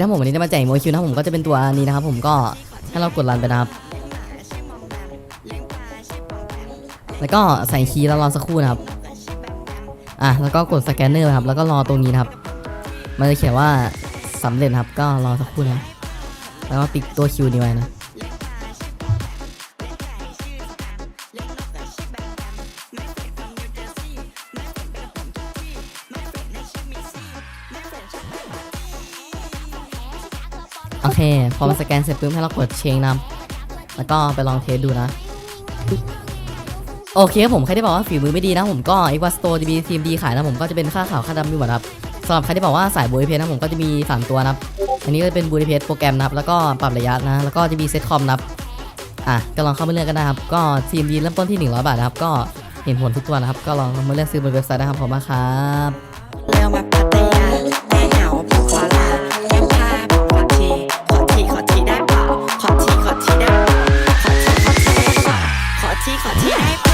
ถ้าผมวันนี้จะมาแจกโมคิวนะครับผมก็จะเป็นตัวนี้นะครับผมก็ให้เรากดรันไปนะครับ แล้วก็ใส่คีย์แล้วรอสักครู่นะครับ อะแล้วก็กดสแกนเนอร์ครับ แล้วก็รอตรงนี้นะครับ มันจะเขียนว่าสำเร็จครับ ก็รอสักครู่นะ แล้วก็ปิดตัวคิวนี้ไว้นะ เค พอมันสแกนเสร็จปุ๊บให้เรากดเชงนะแล้วก็ไปลองเทสดูนะ โอเคครับผมใครที่บอกว่าฝีมือไม่ดีนะผมก็อีกว่าสโตร์จะมีทีมดีขายนะผมก็จะเป็นค่าข่าวค่าดำมีหมดครับสำหรับใครที่บอกว่าสายบูริเพสนะผมก็จะมี 3 ตัวนะอันนี้ก็จะเป็นบูริเพสโปรแกรมนะครับแล้วก็ปรับระยะนะแล้วก็จะมีเซตคอมนะครับอะก็ลองเข้ามาเลือกกันได้ครับ ก็ทีมดีเริ่มต้นที่ 100 บาทนะครับ ก็เห็นผลทุกตัวนะครับ ก็ลองมาเลือกซื้อบนเว็บไซต์ได้ครับขอบคุณมากครับ fatigue, fatigue. Yeah.